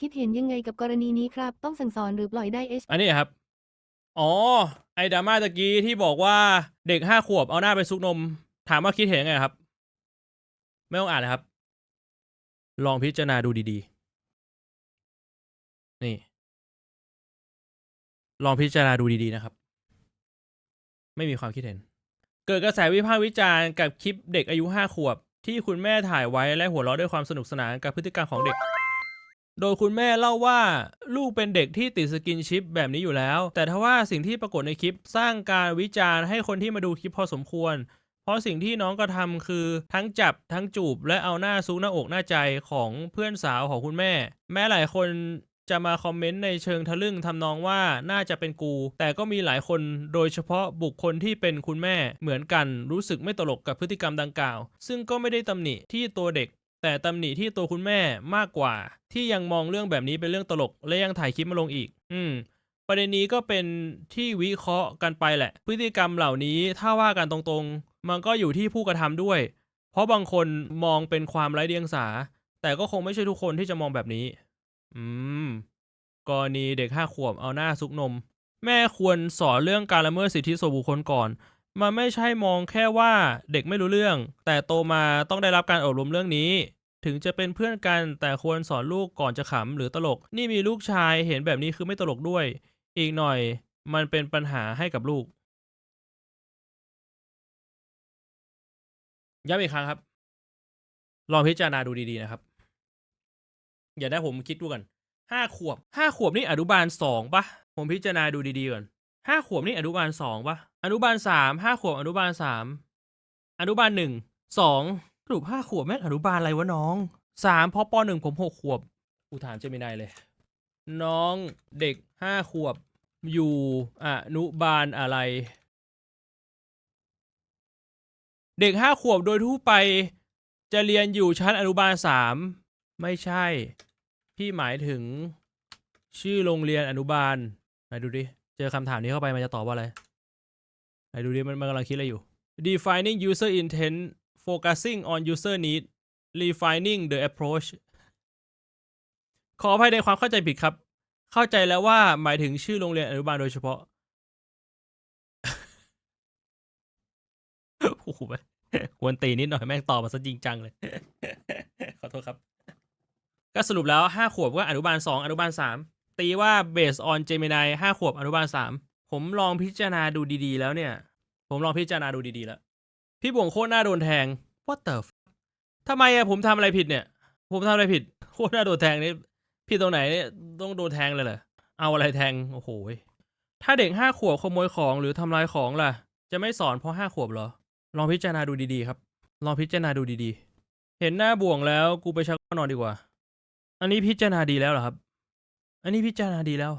คิดเห็นยังไงกับกรณีนี้ครับ ต้องสั่งสอนหรือปล่อยได้เอชอันนี้ครับ อ๋อ ไอ้ดราม่าตะกี้ที่บอกว่าเด็กห้าขวบเอาหน้าไปซุกนม ถามว่าคิดเห็นยังไงครับ ไม่ต้องอ่านนะครับ ลองพิจารณาดูดีๆ นี่ ลองพิจารณาดูดีๆนะครับ ไม่มีความคิดเห็น เกิดกระแสวิพากษ์วิจารณ์กับคลิปเด็กอายุห้าขวบ ที่คุณแม่ถ่ายไว้และหัวเราะด้วยความสนุกสนานกับพฤติกรรมของเด็ก โดยคุณแม่เล่าว่าลูกเป็นเด็กที่ติดสกินชิปแบบนี้อยู่แล้ว แต่ทว่าสิ่งที่ปรากฏในคลิปสร้างการวิจารณ์ให้คนที่มาดูคลิปพอสมควร เพราะสิ่งที่น้องกระทำคือทั้งจับทั้งจูบและเอาหน้าซุกหน้าอกหน้าใจของเพื่อนสาวของคุณแม่ แม้หลายคนจะมาคอมเมนต์ในเชิงทะลึ่งทำนองว่าน่าจะเป็นกู แต่ก็มีหลายคนโดยเฉพาะบุคคลที่เป็นคุณแม่เหมือนกันรู้สึกไม่ตลกกับพฤติกรรมดังกล่าว ซึ่งก็ไม่ได้ตำหนิที่ตัวเด็ก แต่ตำหนิที่ตัวคุณแม่มากกว่า ที่ยังมองเรื่องแบบนี้เป็นเรื่องตลก และยังถ่ายคลิปมาลงอีก อืม ประเด็นนี้ก็เป็นที่วิเคราะห์กันไปแหละ พฤติกรรมเหล่านี้ถ้าว่ากันตรงๆ มันก็อยู่ที่ผู้กระทำด้วย เพราะบางคนมองเป็นความไร้เดียงสา แต่ก็คงไม่ใช่ทุกคนที่จะมองแบบนี้ อืมกรณีเด็กห้าขวบเอาหน้าซุกนม แม่ควรสอนเรื่องการละเมิดสิทธิส่วนบุคคลก่อนมันไม่ใช่มองแค่ว่าเด็กไม่รู้เรื่อง แต่โตมาต้องได้รับการอบรมเรื่องนี้ ถึงจะเป็นเพื่อนกันแต่ควรสอนลูกก่อนจะขำหรือตลก นี่มีลูกชายเห็นแบบนี้คือไม่ตลกด้วย อีกหน่อยมันเป็นปัญหาให้กับลูก ย้ำอีกครั้งครับ ลองพิจารณาดูดีๆนะครับ อย่าได้ผมคิดดูกันห้าขวบห้าขวบนี่อนุบาลสองปะผมพิจารณาดูดีๆก่อนห้าขวบนี่อนุบาลสองปะอนุบาลสามห้าขวบอนุบาลสามอนุบาลหนึ่งสอง สรุปห้าขวบแม่งอนุบาลอะไรวะน้องสามพอปหนึ่งผมหกขวบกูถามเจมินายเลย น้องเด็กห้าขวบอยู่อนุบาลอะไร เด็กห้าขวบโดยทั่วไป จะเรียนอยู่ชั้นอนุบาลสามไม่ใช่ พี่หมายถึง ชื่อโรงเรียนอนุบาลไหนดูดิ เจอคำถามนี้เข้าไปมันจะตอบว่าอะไรไหนดูดิมันมันกำลังคิดอะไรอยู่ defining user intent focusing on user need refining the approach ขออภัยในความเข้าใจผิดครับ เข้าใจแล้วว่าหมายถึงชื่อโรงเรียนอนุบาลโดยเฉพาะโอ้โหควรตีนิดหน่อยแม่งตอบมาซะจริงจังเลย ขอโทษครับ ก็สรุปแล้วห้าขวบก็อนุบาลสองอนุบาลสามตีว่า based on Gemini ห้าขวบอนุบาลสามผมลองพิจารณาดูดีๆ แล้วเนี่ย ผมลองพิจารณาดูดีๆแล้ว พี่บ่วงโคตรน่าโดนแทง what the f- ทำไมอะผมทำอะไรผิดเนี่ย ผมทำอะไรผิด โคตรน่าโดนแทงนี่ผิดตรงไหนเนี่ยต้องโดนแทงเลยเหรอเอาอะไรแทงโอ้โหถ้าเด็กห้าขวบขโมยของหรือทำลายของล่ะ จะไม่สอนเพราะห้าขวบเหรอ ลองพิจารณาดูดีๆครับ ลองพิจารณาดูดีๆ เห็นหน้าบ่วงแล้วกูไปชักนอนดีกว่า อันนี้พิจารณาดีแล้วเหรอครับ อันนี้พิจารณาดีแล้ว